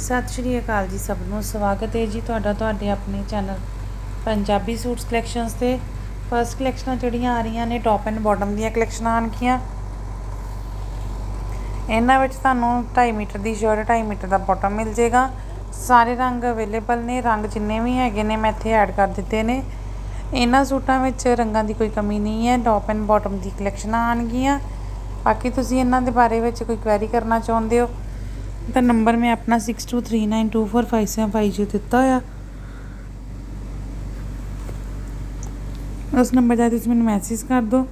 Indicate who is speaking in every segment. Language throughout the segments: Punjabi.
Speaker 1: ਸਤਿ ਸ਼੍ਰੀ ਅਕਾਲ ਜੀ ਸਭ ਨੂੰ, ਸਵਾਗਤ ਹੈ ਜੀ ਤੁਹਾਡਾ ਤੁਹਾਡੇ ਆਪਣੇ ਚੈਨਲ ਪੰਜਾਬੀ ਸੂਟਸ ਕਲੈਕਸ਼ਨਸ ਤੇ। ਫਸਟ ਕਲੈਕਸ਼ਨਾਂ ਜਿਹੜੀਆਂ ਆ ਰਹੀਆਂ ਨੇ ਟੌਪ ਐਂਡ ਬਾਟਮ ਦੀਆਂ ਕਲੈਕਸ਼ਨਾਂ ਆਣਗੀਆਂ। ਇਹਨਾਂ ਵਿੱਚ ਤੁਹਾਨੂੰ 2.5 ਮੀਟਰ ਦੀ ਸ਼ਰਟ 2.5 ਮੀਟਰ ਦਾ ਬਾਟਮ ਮਿਲ ਜੇਗਾ ਸਾਰੇ ਰੰਗ ਅਵੇਲੇਬਲ ਨੇ, ਰੰਗ ਜਿੰਨੇ ਵੀ ਹੈਗੇ ਨੇ, ਮੈਂ ਇੱਥੇ ਐਡ ਕਰ ਦਿੱਤੇ ਨੇ। ਇਹਨਾਂ ਸੂਟਾਂ ਵਿੱਚ ਰੰਗਾਂ ਦੀ ਕੋਈ ਕਮੀ ਨਹੀਂ ਹੈ ਟੌਪ ਐਂਡ ਬਾਟਮ ਦੀ ਕਲੈਕਸ਼ਨਾਂ ਆਣਗੀਆਂ। ਬਾਕੀ ਤੁਸੀਂ ਇਹਨਾਂ ਦੇ ਬਾਰੇ ਵਿੱਚ ਕੋਈ ਕੁਐਰੀ ਕਰਨਾ ਚਾਹੁੰਦੇ ਹੋ ਤਾਂ ਨੰਬਰ ਮੈਂ ਆਪਣਾ 6239245750 ਦਿੱਤਾ ਹੋਇਆ। ਉਸ ਨੰਬਰ ਦਾ ਤੁਸੀਂ ਮੈਨੂੰ ਮੈਸੇਜ ਕਰ ਦਿਓ।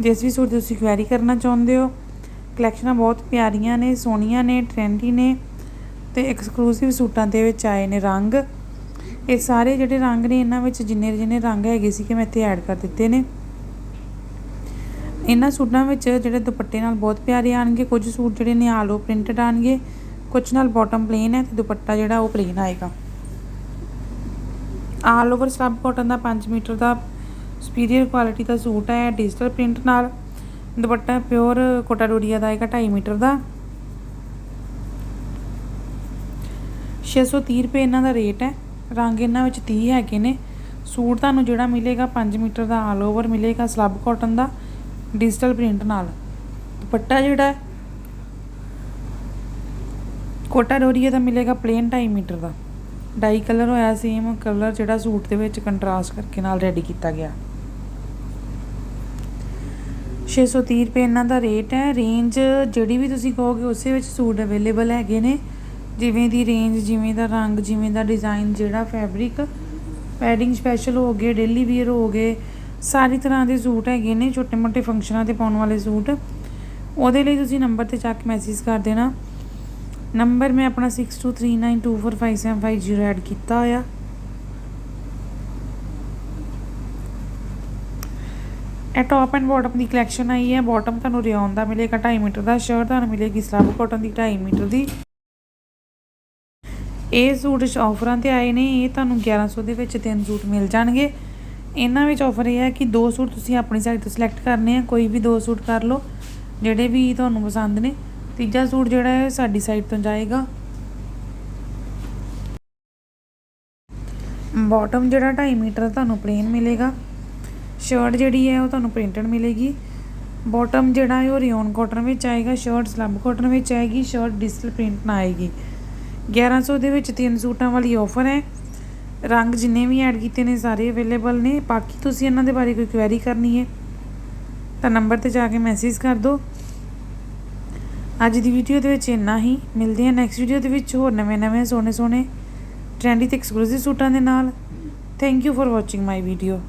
Speaker 1: ਜਿਸ ਵੀ ਸੂਟ ਤੁਸੀਂ ਕੁਐਰੀ ਕਰਨਾ ਚਾਹੁੰਦੇ ਹੋ। ਕਲੈਕਸ਼ਨਾਂ ਬਹੁਤ ਪਿਆਰੀਆਂ ਨੇ, ਸੋਹਣੀਆਂ ਨੇ ਟ੍ਰੈਂਡੀ ਨੇ ਤੇ ਐਕਸਕਲੂਸਿਵ ਸੂਟਾਂ ਦੇ ਵਿੱਚ ਆਏ ਨੇ ਰੰਗ। ਇਹ ਸਾਰੇ ਜਿਹੜੇ ਰੰਗ ਨੇ, ਇਹਨਾਂ ਵਿੱਚ ਜਿੰਨੇ ਜਿੰਨੇ ਰੰਗ ਹੈਗੇ ਸੀ ਕਿ ਮੈਂ ਇੱਥੇ ਐਡ ਕਰ ਦਿੱਤੇ ਨੇ। ਇਹਨਾਂ ਸੂਟਾਂ ਵਿੱਚ ਜਿਹੜੇ ਦੁਪੱਟੇ ਨਾਲ ਬਹੁਤ ਪਿਆਰੇ ਆਣਗੇ, ਕੁਝ ਸੂਟ ਜਿਹੜੇ ਨੇ ਆਲੋ ਪ੍ਰਿੰਟਡ ਆਣਗੇ, ਕੁਝ ਨਾਲ ਬਾਟਮ ਪਲੇਨ ਹੈ ਤੇ ਦੁਪੱਟਾ ਜਿਹੜਾ ਉਹ ਪਲੇਨ ਆਏਗਾ। ਆਲ ਓਵਰ ਸਲੱਬ ਕਾਟਨ ਦਾ 5 ਮੀਟਰ ਦਾ ਸੁਪੀਰੀਅਰ ਕੁਆਲਿਟੀ ਦਾ ਸੂਟ ਹੈ ਡਿਜੀਟਲ ਪ੍ਰਿੰਟ ਨਾਲ। ਦੁਪੱਟਾ ਪਿਓਰ ਕੋਟਾ ਡੋਰੀਆ ਦਾ ਆਏਗਾ 2.5 ਮੀਟਰ ਦਾ। 630 ਰੁਪਏ ਇਹਨਾਂ ਦਾ ਰੇਟ ਹੈ, ਰੰਗ ਇਹਨਾਂ ਵਿੱਚ 30 ਹੈਗੇ ਨੇ। ਸੂਟ ਤੁਹਾਨੂੰ ਜਿਹੜਾ ਮਿਲੇਗਾ 5 ਮੀਟਰ ਦਾ ਆਲ ਓਵਰ ਮਿਲੇਗਾ ਸਲੱਬ ਕਾਟਨ ਦਾ। ਡਿਜੀਟਲ ਪ੍ਰਿੰਟ ਨਾਲ। ਦੁਪੱਟਾ ਜਿਹੜਾ ਹੈ, ਕੋਟਾ ਡੋਰੀਆ ਦਾ ਮਿਲੇਗਾ ਪਲੇਨ 2.5 ਮੀਟਰ ਦਾ। ਡਾਈ ਕਲਰ ਹੋਇਆ ਸੇਮ ਕਲਰ ਜਿਹੜਾ ਸੂਟ ਦੇ ਵਿੱਚ ਕੰਟਰਾਸਟ ਕਰਕੇ ਨਾਲ ਰੈਡੀ ਕੀਤਾ ਗਿਆ। 630 ਰੁਪਏ ਇਹਨਾਂ ਦਾ ਰੇਟ ਹੈ। ਰੇਂਜ ਜਿਹੜੀ ਵੀ ਤੁਸੀਂ ਕਹੋਗੇ ਉਸੇ ਵਿੱਚ ਸੂਟ ਅਵੇਲੇਬਲ ਹੈਗੇ ਨੇ। ਜਿਵੇਂ ਦੀ ਰੇਂਜ ਜਿਵੇਂ ਦਾ ਰੰਗ, ਜਿਵੇਂ ਦਾ ਡਿਜ਼ਾਈਨ ਜਿਹੜਾ ਫੈਬਰਿਕ ਪੈਡਿੰਗ ਸਪੈਸ਼ਲ ਹੋ ਗਏ ਡੇਲੀ ਵੀਅਰ ਹੋ ਗਏ ਸਾਰੀ ਤਰ੍ਹਾਂ ਦੇ ਸੂਟ ਹੈਗੇ ਨੇ, ਛੋਟੇ ਮੋਟੇ ਫੰਕਸ਼ਨਾਂ ਤੇ ਪਾਉਣ ਵਾਲੇ ਸੂਟ। ਉਹਦੇ ਲਈ ਤੁਸੀਂ ਨੰਬਰ ਤੇ ਜਾ ਕੇ ਮੈਸੇਜ ਕਰ ਦੇਣਾ। ਨੰਬਰ ਮੈਂ ਆਪਣਾ 6239245750 ਐਡ ਕੀਤਾ ਹੋਇਆ। ਇਹ ਟੌਪ ਐਂਡ ਬਾਟਮ ਦੀ ਕਲੈਕਸ਼ਨ ਆਈ ਹੈ। ਬਾਟਮ ਤੁਹਾਨੂੰ ਰਿਓਨ ਦਾ ਮਿਲੇਗਾ 2.5 ਮੀਟਰ ਦਾ ਸ਼ਰਟ ਤੁਹਾਨੂੰ ਮਿਲੇਗੀ ਸਲੱਬ ਕਾਟਨ ਦੀ 2.5 ਮੀਟਰ ਦੀ। ਇਹ ਸੂਟ ਆਫਰਾਂ ਤੇ ਆਏ ਨੇ। ਇਹ ਤੁਹਾਨੂੰ 1100 ਦੇ ਵਿੱਚ ਤਿੰਨ ਸੂਟ ਮਿਲ ਜਾਣਗੇ। ਇਹਨਾਂ ਵਿੱਚ ਆਫਰ ਇਹ ਹੈ ਕਿ ਦੋ ਸੂਟ ਤੁਸੀਂ ਆਪਣੀ ਸਾਈਡ ਤੋਂ ਸਿਲੈਕਟ ਕਰਨੇ ਆ, ਕੋਈ ਵੀ ਦੋ ਸੂਟ ਕਰ ਲਓ, ਜਿਹੜੇ ਵੀ ਤੁਹਾਨੂੰ ਪਸੰਦ ਨੇ। ਤੀਜਾ ਸੂਟ ਜਿਹੜਾ ਹੈ, ਸਾਡੀ ਸਾਈਡ ਤੋਂ ਜਾਏਗਾ। ਬਾਟਮ ਜਿਹੜਾ 2.5 ਮੀਟਰ ਤੁਹਾਨੂੰ ਪਲੇਨ ਮਿਲੇਗਾ। ਸ਼ਰਟ ਜਿਹੜੀ ਹੈ, ਉਹ ਤੁਹਾਨੂੰ ਪ੍ਰਿੰਟਡ ਮਿਲੇਗੀ। ਬਾਟਮ ਜਿਹੜਾ ਹੈ, ਉਹ ਰਿਓਨ ਕਾਟਨ ਵਿੱਚ ਆਏਗਾ ਸ਼ਰਟ ਸਲੱਬ ਕਾਟਨ ਵਿੱਚ ਆਏਗੀ ਸ਼ਰਟ ਡਿਜੀਟਲ ਪ੍ਰਿੰਟ ਨਾ ਆਏਗੀ। 1100 ਦੇ ਵਿੱਚ ਤਿੰਨ ਸੂਟਾਂ ਵਾਲੀ ਆਫਰ ਹੈ। ਰੰਗ ਜਿੰਨੇ ਵੀ ਐਡ ਕੀਤੇ ਨੇ, ਸਾਰੇ ਅਵੇਲੇਬਲ ਨੇ। ਬਾਕੀ ਤੁਸੀਂ ਇਹਨਾਂ ਦੇ ਬਾਰੇ ਕੋਈ ਕੁਐਰੀ ਕਰਨੀ ਹੈ, ਤਾਂ ਨੰਬਰ ਤੇ ਜਾ ਕੇ ਮੈਸੇਜ ਕਰ ਦਿਓ। ਅੱਜ ਦੀ ਵੀਡੀਓ ਦੇ ਵਿੱਚ ਇੰਨਾ ਹੀ। ਮਿਲਦੇ ਹਾਂ ਨੈਕਸਟ ਵੀਡੀਓ ਦੇ ਵਿੱਚ ਹੋਰ ਨਵੇਂ-ਨਵੇਂ ਸੋਹਣੇ-ਸੋਹਣੇ ਟ੍ਰੈਂਡੀ ਤੇ ਐਕਸਕਲੂਸਿਵ ਸੂਟਾਂ ਦੇ ਨਾਲ। Thank you for watching my video